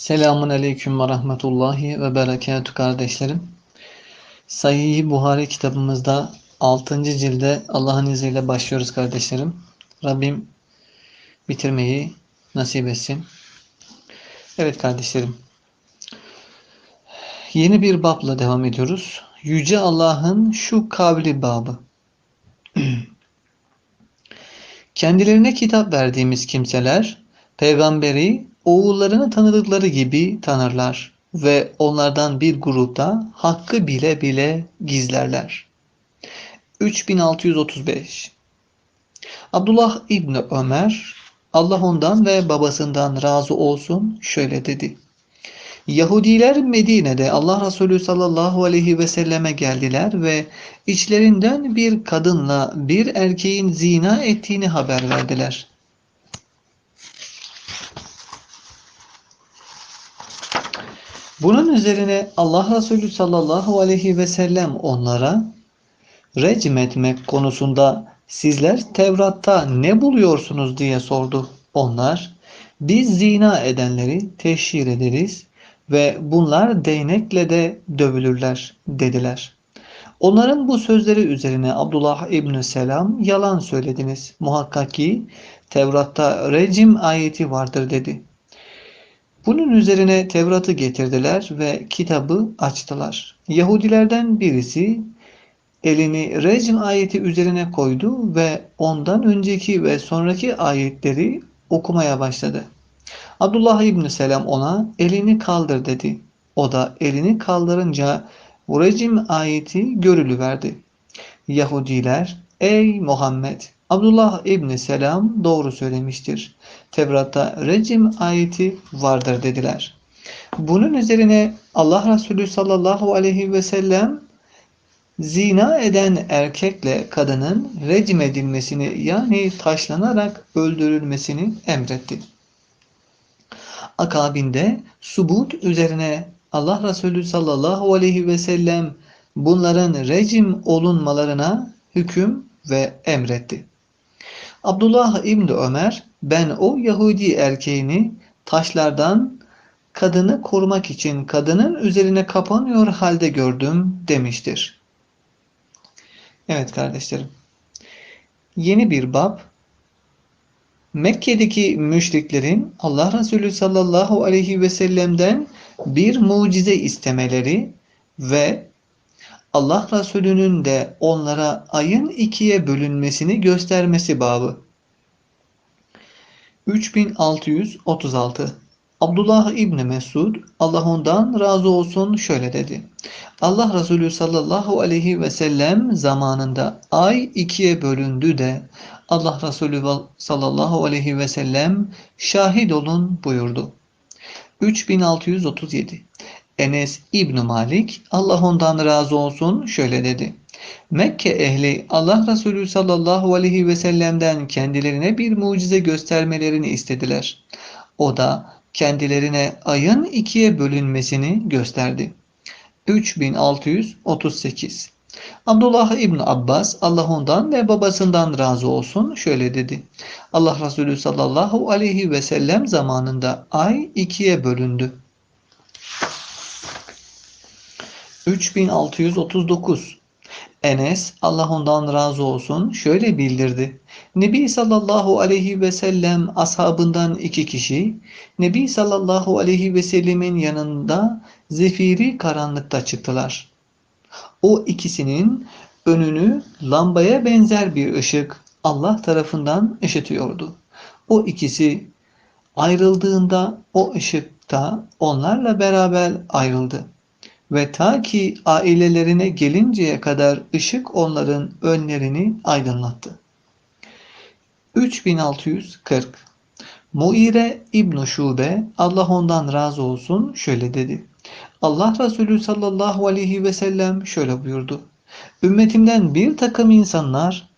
Selamun Aleyküm ve Rahmetullahi ve Berekatü kardeşlerim. Sahih Buhari kitabımızda 6. cilde Allah'ın izniyle başlıyoruz kardeşlerim. Rabbim bitirmeyi nasip etsin. Evet kardeşlerim. Yeni bir babla devam ediyoruz. Yüce Allah'ın şu kavli babı. Kendilerine kitap verdiğimiz kimseler peygamberi oğullarını tanıdıkları gibi tanırlar ve onlardan bir grupta hakkı bile bile gizlerler. 3635 Abdullah İbni Ömer Allah ondan ve babasından razı olsun şöyle dedi. Yahudiler Medine'de Allah Resulü sallallahu aleyhi ve selleme geldiler ve içlerinden bir kadınla bir erkeğin zina ettiğini haber verdiler. Bunun üzerine Allah Resulü sallallahu aleyhi ve sellem onlara recm etmek konusunda sizler Tevrat'ta ne buluyorsunuz diye sordu. Onlar biz zina edenleri teşhir ederiz ve bunlar değnekle de dövülürler dediler. Onların bu sözleri üzerine Abdullah İbni Selam yalan söylediniz. Muhakkak ki Tevrat'ta rejim ayeti vardır dedi. Bunun üzerine Tevrat'ı getirdiler ve kitabı açtılar. Yahudilerden birisi elini rejim ayeti üzerine koydu ve ondan önceki ve sonraki ayetleri okumaya başladı. Abdullah İbni Selam ona elini kaldır dedi. O da elini kaldırınca rejim ayeti görülüverdi. Yahudiler ey Muhammed Abdullah İbni Selam doğru söylemiştir. Tevrat'ta rejim ayeti vardır dediler. Bunun üzerine Allah Resulü sallallahu aleyhi ve sellem zina eden erkekle kadının rejim edilmesini yani taşlanarak öldürülmesini emretti. Akabinde subut üzerine Allah Resulü sallallahu aleyhi ve sellem bunların rejim olunmalarına hüküm ve emretti. Abdullah İbni Ömer ben o Yahudi erkeğini taşlardan kadını korumak için kadının üzerine kapanıyor halde gördüm demiştir. Evet kardeşlerim. Yeni bir bab Mekke'deki müşriklerin Allah Resulü sallallahu aleyhi ve sellem'den bir mucize istemeleri ve Allah Resulü'nün de onlara ayın ikiye bölünmesini göstermesi babı. 3636 Abdullah İbni Mesud Allah ondan razı olsun şöyle dedi. Allah Resulü sallallahu aleyhi ve sellem zamanında ay ikiye bölündü de Allah Resulü sallallahu aleyhi ve sellem şahit olun buyurdu. 3637 Enes İbn Malik Allah ondan razı olsun şöyle dedi. Mekke ehli Allah Resulü sallallahu aleyhi ve sellem'den kendilerine bir mucize göstermelerini istediler. O da kendilerine ayın ikiye bölünmesini gösterdi. 3638 Abdullah İbni Abbas Allah ondan ve babasından razı olsun şöyle dedi. Allah Resulü sallallahu aleyhi ve sellem zamanında ay ikiye bölündü. 3639 Enes Allah ondan razı olsun şöyle bildirdi. Nebi sallallahu aleyhi ve sellem ashabından iki kişi Nebi sallallahu aleyhi ve sellemin yanında zefiri karanlıkta çıktılar. O ikisinin önünü lambaya benzer bir ışık Allah tarafından ışıtıyordu. O ikisi ayrıldığında o ışıkta onlarla beraber ayrıldı. Ve ta ki ailelerine gelinceye kadar ışık onların önlerini aydınlattı. 3640 Muire İbn Şube Allah ondan razı olsun şöyle dedi. Allah Resulü sallallahu aleyhi ve sellem şöyle buyurdu. Ümmetimden bir takım insanlar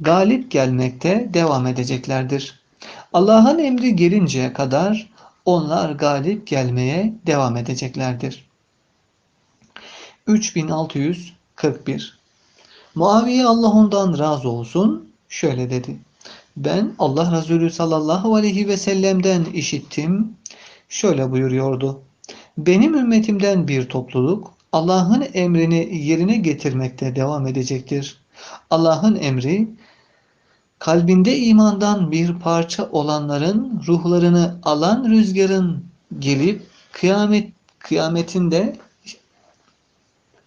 galip gelmekte devam edeceklerdir. Allah'ın emri gelinceye kadar onlar galip gelmeye devam edeceklerdir. 3641 Muaviye Allah ondan razı olsun şöyle dedi. Ben Allah Resulü sallallahu aleyhi ve sellem'den işittim. şöyle buyuruyordu. Benim ümmetimden bir topluluk Allah'ın emrini yerine getirmekte devam edecektir. Allah'ın emri kalbinde imandan bir parça olanların ruhlarını alan rüzgarın gelip kıyamet kıyametinde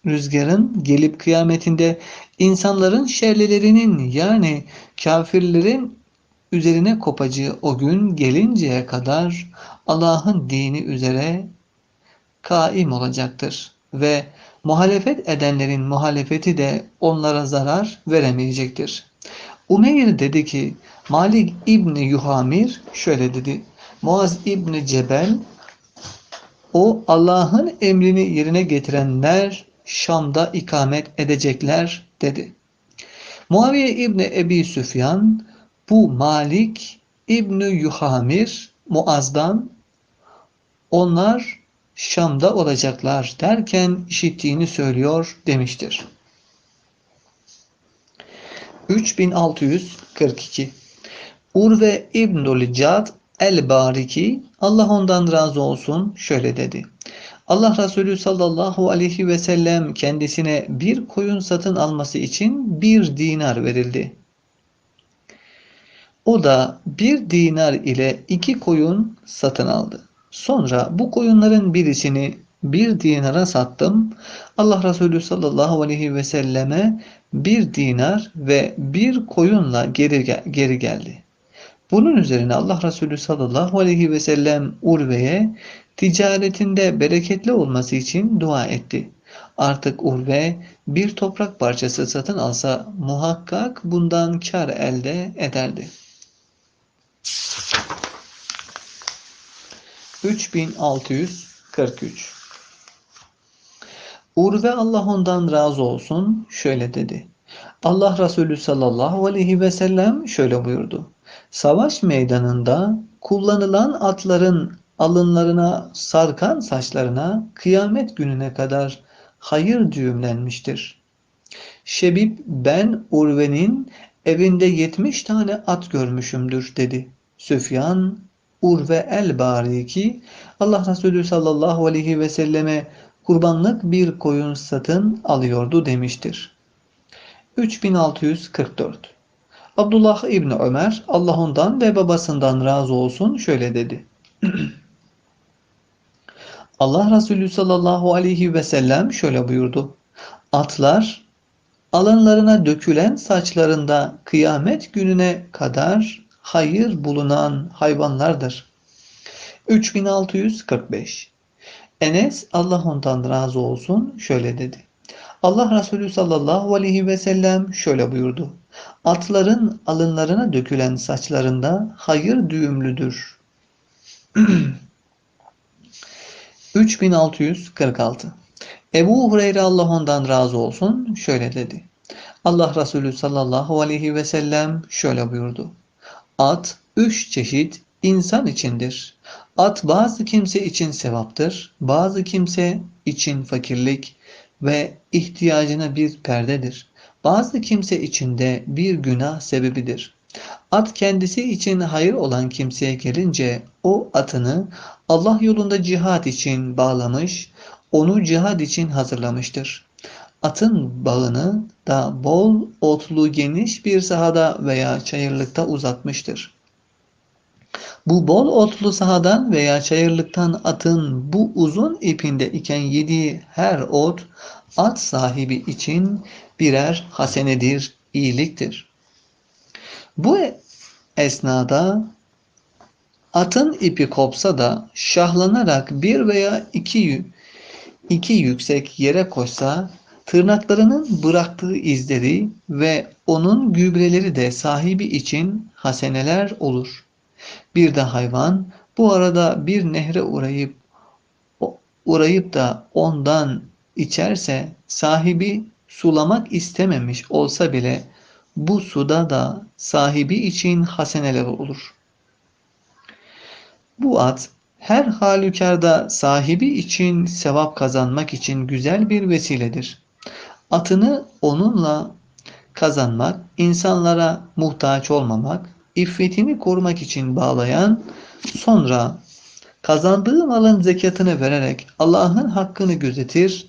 rüzgarın gelip kıyametinde insanların şerlilerinin yani kafirlerin üzerine kopacağı o gün gelinceye kadar Allah'ın dini üzere kaim olacaktır ve muhalefet edenlerin muhalefeti de onlara zarar veremeyecektir. Umeyr dedi ki Malik İbni Yuhamir şöyle dedi. Muaz İbni Cebel o Allah'ın emrini yerine getirenler Şam'da ikamet edecekler dedi. Muaviye İbni Ebi Süfyan bu Malik İbni Yuhamir Muaz'dan onlar Şam'da olacaklar derken işittiğini söylüyor demiştir. 3642 Urve İbnül Cad El-Bariki Allah ondan razı olsun şöyle dedi. Allah Resulü sallallahu aleyhi ve sellem kendisine bir koyun satın alması için bir dinar verildi. O da bir dinar ile iki koyun satın aldı. Sonra bu koyunların birisini bir dinara sattım. Allah Resulü sallallahu aleyhi ve selleme bir dinar ve bir koyunla geri, geri geldi. Bunun üzerine Allah Resulü sallallahu aleyhi ve sellem Urve'ye ticaretinde bereketli olması için dua etti. Artık Urve bir toprak parçası satın alsa muhakkak bundan kar elde ederdi. 3643 Urve Allah ondan razı olsun şöyle dedi. Allah Resulü sallallahu aleyhi ve sellem şöyle buyurdu. Savaş meydanında kullanılan atların alınlarına sarkan saçlarına kıyamet gününe kadar hayır düğümlenmiştir. Şebib ben Urve'nin evinde yetmiş tane at görmüşümdür dedi. Süfyan Urve el-Bariki Allah Resulü sallallahu aleyhi ve selleme kurbanlık bir koyun satın alıyordu demiştir. 3644 Abdullah İbni Ömer Allah ondan ve babasından razı olsun şöyle dedi. Allah Resulü sallallahu aleyhi ve sellem şöyle buyurdu. Atlar alanlarına dökülen saçlarında kıyamet gününe kadar hayır bulunan hayvanlardır. 3645 Enes Allah ondan razı olsun şöyle dedi. Allah Resulü sallallahu aleyhi ve sellem şöyle buyurdu. Atların alınlarına dökülen saçlarında hayır düğümlüdür. 3646 Ebu Hureyre Allah ondan razı olsun şöyle dedi. Allah Resulü sallallahu aleyhi ve sellem şöyle buyurdu. At üç çeşit insan içindir. At bazı kimse için sevaptır, bazı kimse için fakirlik ve ihtiyacına bir perdedir. Bazı kimse için de bir günah sebebidir. At kendisi için hayır olan kimseye gelince o atını Allah yolunda cihat için bağlamış, onu cihad için hazırlamıştır. Atın bağını da bol otlu geniş bir sahada veya çayırlıkta uzatmıştır. Bu bol otlu sahadan veya çayırlıktan atın bu uzun ipinde iken yediği her ot at sahibi için birer hasenedir, iyiliktir. Bu esnada atın ipi kopsa da şahlanarak bir veya iki, iki yüksek yere koşsa tırnaklarının bıraktığı izleri ve onun gübreleri de sahibi için haseneler olur. Bir de hayvan bu arada bir nehre uğrayıp uğrayıp da ondan içerse sahibi sulamak istememiş olsa bile bu suda da sahibi için haseneler olur. Bu at her halükarda sahibi için sevap kazanmak için güzel bir vesiledir. Atını onunla kazanmak, insanlara muhtaç olmamak, iffetini korumak için bağlayan, sonra kazandığı malın zekatını vererek Allah'ın hakkını gözetir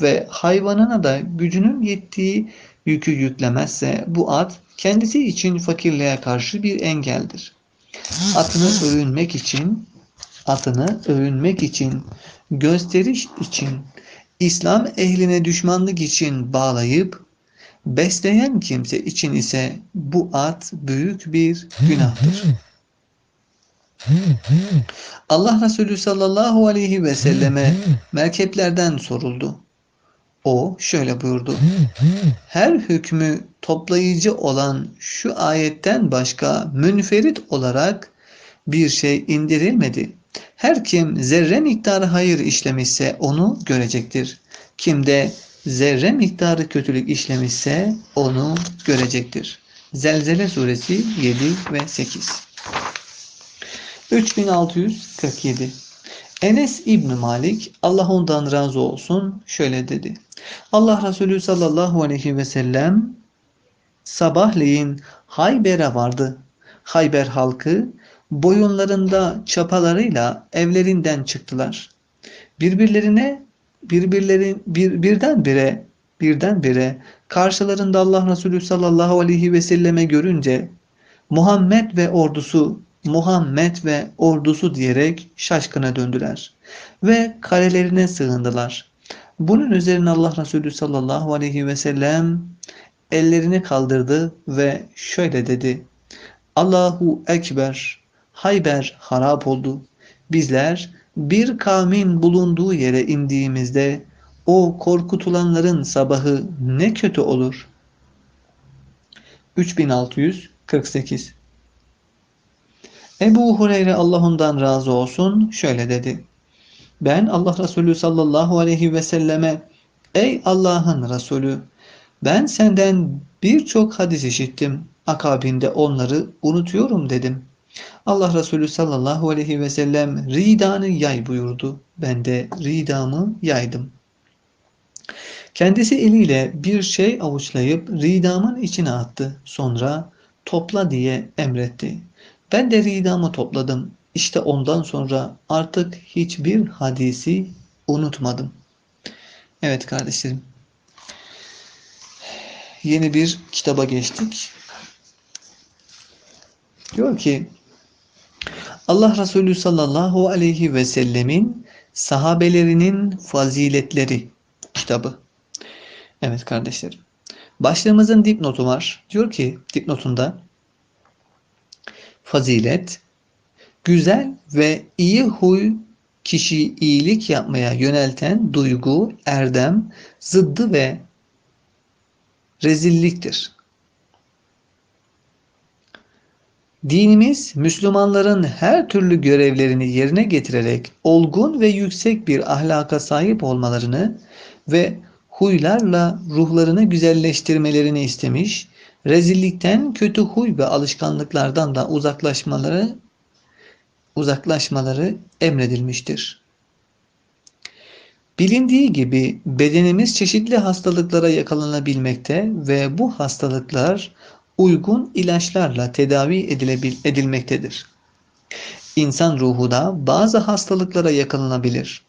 ve hayvanına da gücünün yettiği yükü yüklemezse bu at kendisi için fakirliğe karşı bir engeldir. Atını övünmek için, atını övünmek için, gösteriş için, İslam ehline düşmanlık için bağlayıp besleyen kimse için ise bu at büyük bir günahtır. Allah Resulü sallallahu aleyhi ve selleme merkeplerden soruldu. O şöyle buyurdu. Her hükmü toplayıcı olan şu ayetten başka münferit olarak bir şey indirilmedi. Her kim zerre miktarı hayır işlemişse onu görecektir. Kim de zerre miktarı kötülük işlemişse onu görecektir. Zelzele suresi 7 ve 8 3647 Enes İbni Malik Allah ondan razı olsun şöyle dedi. Allah Resulü sallallahu aleyhi ve sellem sabahleyin Hayber'e vardı. Hayber halkı boyunlarında çapalarıyla evlerinden çıktılar. Birbirlerine birbirlerin bir, birdenbire birdenbire karşılarında Allah Resulü sallallahu aleyhi ve selleme görünce Muhammed ve ordusu Muhammed ve ordusu diyerek şaşkına döndüler ve kalelerine sığındılar. Bunun üzerine Allah Resulü sallallahu aleyhi ve sellem ellerini kaldırdı ve şöyle dedi. Allahu Ekber, Hayber harap oldu. Bizler bir kavmin bulunduğu yere indiğimizde o korkutulanların sabahı ne kötü olur. 3648 Ebu Hureyre Allah ondan razı olsun şöyle dedi. Ben Allah Resulü sallallahu aleyhi ve selleme Ey Allah'ın Resulü ben senden birçok hadis işittim. Akabinde onları unutuyorum dedim. Allah Resulü sallallahu aleyhi ve sellem ridanı yay buyurdu. Ben de ridamı yaydım. Kendisi eliyle bir şey avuçlayıp ridamın içine attı. Sonra topla diye emretti. Ben de ridamı topladım. İşte ondan sonra artık hiçbir hadisi unutmadım. Evet kardeşlerim. Yeni bir kitaba geçtik. Diyor ki Allah Resulü sallallahu aleyhi ve sellemin sahabelerinin faziletleri kitabı. Evet kardeşlerim. Başlığımızın dipnotu var. Diyor ki dipnotunda fazilet, güzel ve iyi huy kişiyi iyilik yapmaya yönelten duygu, erdem, zıddı ve rezilliktir. Dinimiz Müslümanların her türlü görevlerini yerine getirerek olgun ve yüksek bir ahlaka sahip olmalarını ve huylarla ruhlarını güzelleştirmelerini istemiş, rezillikten, kötü huy ve alışkanlıklardan da uzaklaşmaları uzaklaşmaları emredilmiştir. Bilindiği gibi bedenimiz çeşitli hastalıklara yakalanabilmekte ve bu hastalıklar uygun ilaçlarla tedavi edilmektedir. İnsan ruhu da bazı hastalıklara yakalanabilir.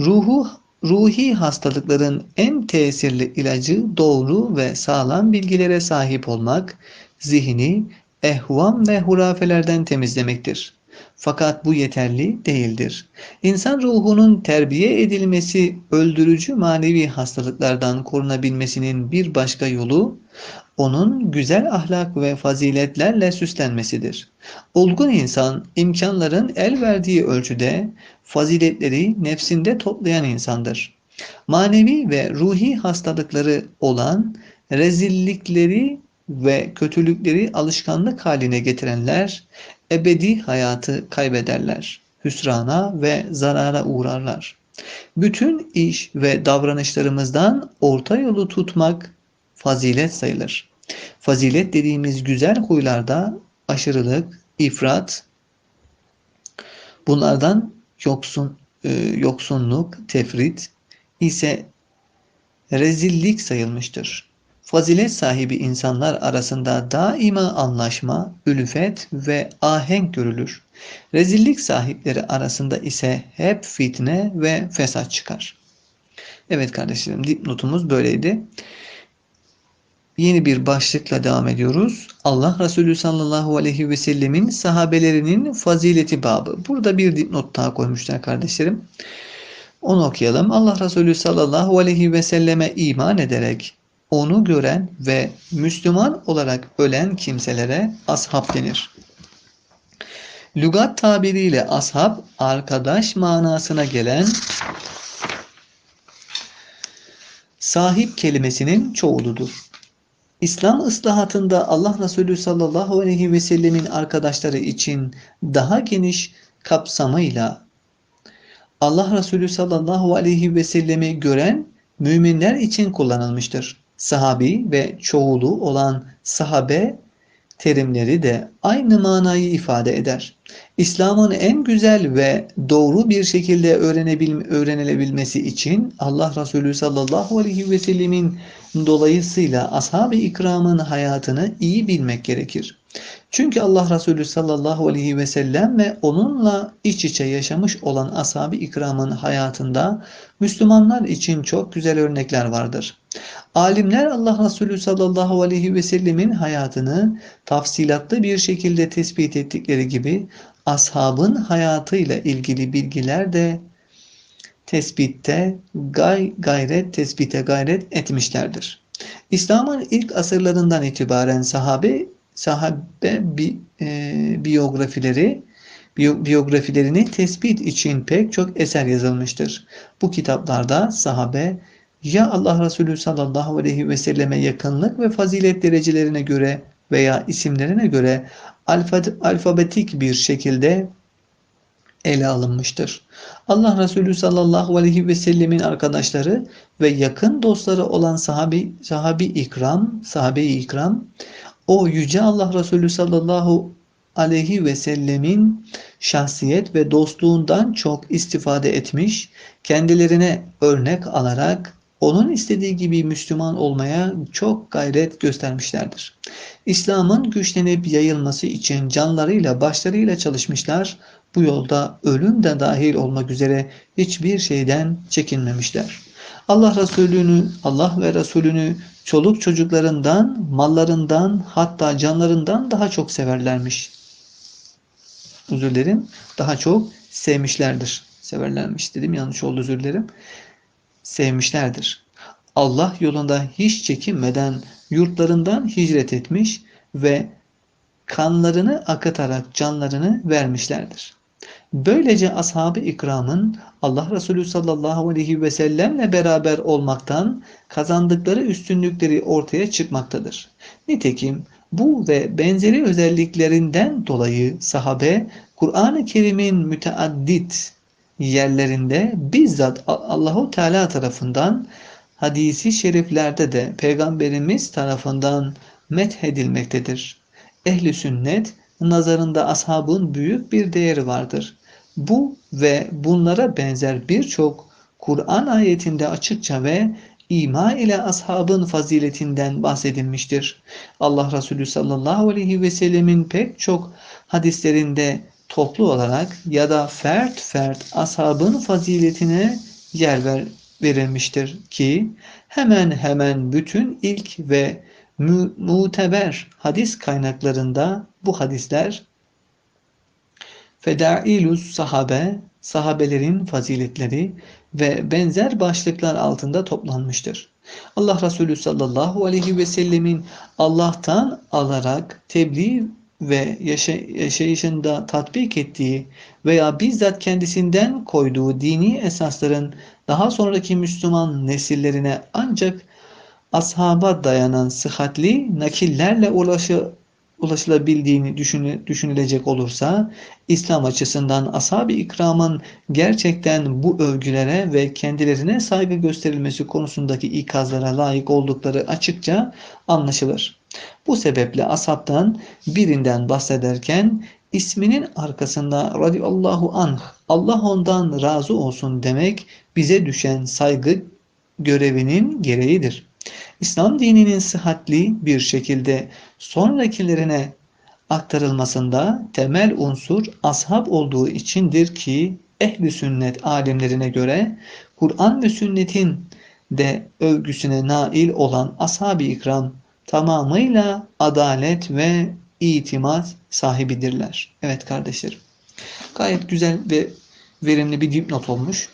Ruhu ruhi hastalıkların en tesirli ilacı doğru ve sağlam bilgilere sahip olmak, zihni ehvam ve hurafelerden temizlemektir. Fakat bu yeterli değildir. İnsan ruhunun terbiye edilmesi öldürücü manevi hastalıklardan korunabilmesinin bir başka yolu onun güzel ahlak ve faziletlerle süslenmesidir. Olgun insan imkanların el verdiği ölçüde faziletleri nefsinde toplayan insandır. Manevi ve ruhi hastalıkları olan rezillikleri ve kötülükleri alışkanlık haline getirenler ebedi hayatı kaybederler. Hüsrana ve zarara uğrarlar. Bütün iş ve davranışlarımızdan orta yolu tutmak fazilet sayılır. Fazilet dediğimiz güzel huylarda aşırılık, ifrat, bunlardan yoksun, e, yoksunluk, tefrit ise rezillik sayılmıştır. Fazilet sahibi insanlar arasında daima anlaşma, ülfet ve ahenk görülür. Rezillik sahipleri arasında ise hep fitne ve fesat çıkar. Evet kardeşlerim dipnotumuz böyleydi. Yeni bir başlıkla devam ediyoruz. Allah Resulü sallallahu aleyhi ve sellemin sahabelerinin fazileti babı. Burada bir dipnot daha koymuşlar kardeşlerim. Onu okuyalım. Allah Resulü sallallahu aleyhi ve selleme iman ederek onu gören ve Müslüman olarak ölen kimselere ashab denir. Lügat tabiriyle ashab arkadaş manasına gelen sahip kelimesinin çoğuludur. İslam ıslahatında Allah Resulü sallallahu aleyhi ve sellemin arkadaşları için daha geniş kapsamıyla Allah Resulü sallallahu aleyhi ve sellemi gören müminler için kullanılmıştır. Sahabi ve çoğulu olan sahabe terimleri de aynı manayı ifade eder. İslam'ın en güzel ve doğru bir şekilde öğrenilebilmesi için Allah Resulü sallallahu aleyhi ve sellemin dolayısıyla ashab-ı ikramın hayatını iyi bilmek gerekir. Çünkü Allah Resulü sallallahu aleyhi ve sellem ve onunla iç içe yaşamış olan ashab-ı ikramın hayatında Müslümanlar için çok güzel örnekler vardır. Alimler Allah Resulü sallallahu aleyhi ve sellemin hayatını tafsilatlı bir şekilde tespit ettikleri gibi ashabın hayatıyla ilgili bilgiler de tespitte gay gayret tespite gayret etmişlerdir. İslam'ın ilk asırlarından itibaren sahabe sahabe bi, e, biyografileri biyografilerini tespit için pek çok eser yazılmıştır. Bu kitaplarda sahabe ya Allah Resulü sallallahu aleyhi ve selleme yakınlık ve fazilet derecelerine göre veya isimlerine göre alfabetik bir şekilde ele alınmıştır. Allah Resulü sallallahu aleyhi ve sellemin arkadaşları ve yakın dostları olan sahabi, sahabi ikram, sahabe-i ikram, o yüce Allah Resulü sallallahu aleyhi ve sellemin şahsiyet ve dostluğundan çok istifade etmiş, kendilerine örnek alarak onun istediği gibi Müslüman olmaya çok gayret göstermişlerdir. İslam'ın güçlenip yayılması için canlarıyla başlarıyla çalışmışlar. Bu yolda ölüm de dahil olmak üzere hiçbir şeyden çekinmemişler. Allah Resulü'nü, Allah ve Resulünü çoluk çocuklarından, mallarından hatta canlarından daha çok severlermiş. Özür dilerim. Daha çok sevmişlerdir. Severlermiş dedim. Yanlış oldu özür dilerim sevmişlerdir. Allah yolunda hiç çekinmeden yurtlarından hicret etmiş ve kanlarını akıtarak canlarını vermişlerdir. Böylece ashab-ı ikramın Allah Resulü sallallahu aleyhi ve sellemle beraber olmaktan kazandıkları üstünlükleri ortaya çıkmaktadır. Nitekim bu ve benzeri özelliklerinden dolayı sahabe Kur'an-ı Kerim'in müteaddit yerlerinde bizzat Allahu Teala tarafından hadisi şeriflerde de peygamberimiz tarafından methedilmektedir. Ehli sünnet nazarında ashabın büyük bir değeri vardır. Bu ve bunlara benzer birçok Kur'an ayetinde açıkça ve ima ile ashabın faziletinden bahsedilmiştir. Allah Resulü sallallahu aleyhi ve sellemin pek çok hadislerinde toplu olarak ya da fert fert ashabın faziletine yer ver, verilmiştir ki hemen hemen bütün ilk ve mu muteber hadis kaynaklarında bu hadisler Fedailus sahabe, sahabelerin faziletleri ve benzer başlıklar altında toplanmıştır. Allah Resulü sallallahu aleyhi ve sellemin Allah'tan alarak tebliğ ve yaşayışında tatbik ettiği veya bizzat kendisinden koyduğu dini esasların daha sonraki Müslüman nesillerine ancak ashaba dayanan sıhhatli nakillerle ulaşı, ulaşılabildiğini düşünülecek olursa İslam açısından ashab-ı ikramın gerçekten bu övgülere ve kendilerine saygı gösterilmesi konusundaki ikazlara layık oldukları açıkça anlaşılır. Bu sebeple ashabtan birinden bahsederken isminin arkasında radıyallahu anh Allah ondan razı olsun demek bize düşen saygı görevinin gereğidir. İslam dininin sıhhatli bir şekilde sonrakilerine aktarılmasında temel unsur ashab olduğu içindir ki ehli sünnet alimlerine göre Kur'an ve sünnetin de övgüsüne nail olan ashab-ı ikram tamamıyla adalet ve itimat sahibidirler. Evet kardeşlerim. Gayet güzel ve verimli bir dipnot olmuş.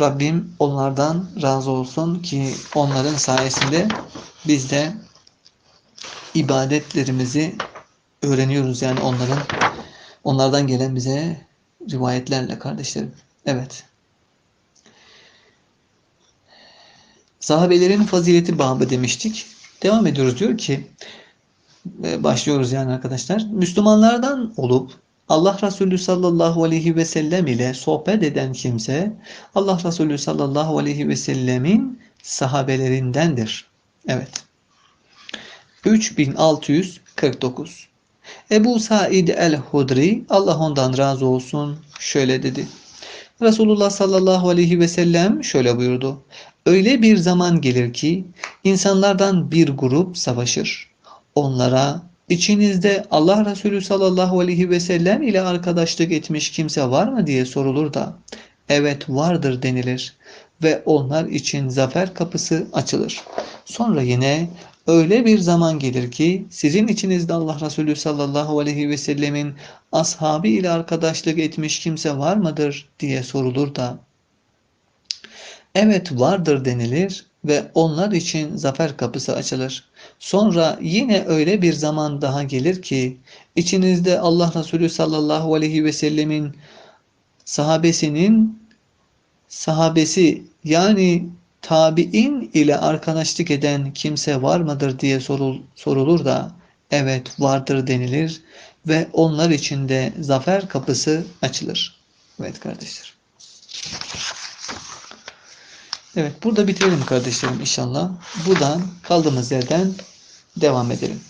Rabbim onlardan razı olsun ki onların sayesinde biz de ibadetlerimizi öğreniyoruz. Yani onların onlardan gelen bize rivayetlerle kardeşlerim. Evet. Sahabelerin fazileti babı demiştik. Devam ediyoruz diyor ki başlıyoruz yani arkadaşlar. Müslümanlardan olup Allah Resulü sallallahu aleyhi ve sellem ile sohbet eden kimse Allah Resulü sallallahu aleyhi ve sellemin sahabelerindendir. Evet. 3649 Ebu Said el-Hudri Allah ondan razı olsun şöyle dedi. Resulullah sallallahu aleyhi ve sellem şöyle buyurdu. Öyle bir zaman gelir ki insanlardan bir grup savaşır. Onlara içinizde Allah Resulü sallallahu aleyhi ve sellem ile arkadaşlık etmiş kimse var mı diye sorulur da evet vardır denilir ve onlar için zafer kapısı açılır. Sonra yine öyle bir zaman gelir ki sizin içinizde Allah Resulü sallallahu aleyhi ve sellemin ashabı ile arkadaşlık etmiş kimse var mıdır diye sorulur da evet vardır denilir ve onlar için zafer kapısı açılır. Sonra yine öyle bir zaman daha gelir ki içinizde Allah Resulü sallallahu aleyhi ve sellemin sahabesinin sahabesi yani tabi'in ile arkadaşlık eden kimse var mıdır diye sorul, sorulur da evet vardır denilir ve onlar için de zafer kapısı açılır. Evet kardeşler. Evet burada bitirelim kardeşlerim inşallah. Buradan kaldığımız yerden devam edelim.